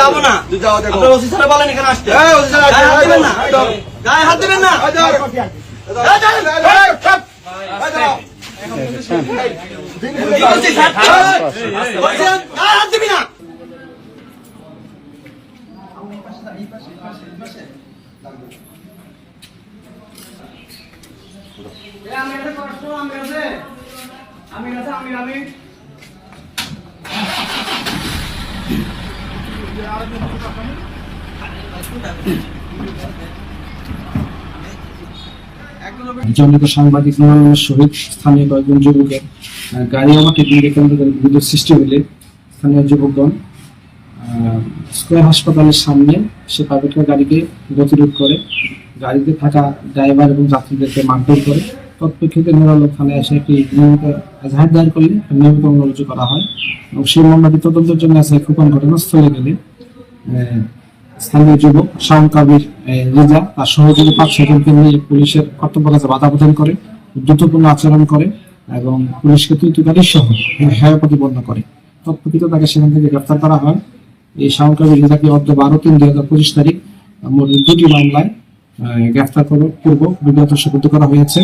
যাব না। তুই যাও দেখো। আপনার ওসি স্যার বলেন এখানে আসতে। এই, ওসি স্যার, গায়ে হাত দিবেন না? এই, দাও। গায়ে হাত দিবেন না? দাও। এই, সাংবাদিক সহিত স্থানীয় কয়েকজন যুবকের গাড়ি আমাকে কেন্দ্র করে সৃষ্টি হলে স্থানীয় যুবকগণ স্কয়ার হাসপাতালের সামনে সে প্রাইভেট গাড়িকে গতিরোধ করে, গাড়িতে থাকা ড্রাইভার এবং যাত্রীদেরকে মারধর করে। তৎপ্রেক্ষিতে নুরাল থানায় এসে একটি নিয়মিত এজাহার দায়ের করলে নিয়মিত অনুরোধ করা হয় এবং সেই মামলাটি তদন্তের জন্য আছে খোকন ঘটনাস্থলে গেলে স্থানীয় যুবক শাম কাবির রিজা, তার সহযোগী পাঁচ ছজনকে নিয়ে পুলিশের কর্তব্য কাজে বাধা প্রদান করে, দ্রুতপূর্ণ আচরণ করে এবং পুলিশকে তুইতুকারী সহ হেয় প্রতিপন্ন করে। তৎপ্রকৃত তাকে সেখান থেকে গ্রেফতার করা হয়। এই শাম কাবির, রিজাকে অর্ধ বারো তিন দুই হাজার পঁচিশ তারিখ, মোট দুটি মামলায় গ্রেফতার পূর্ব সুপর্দ করা হয়েছে।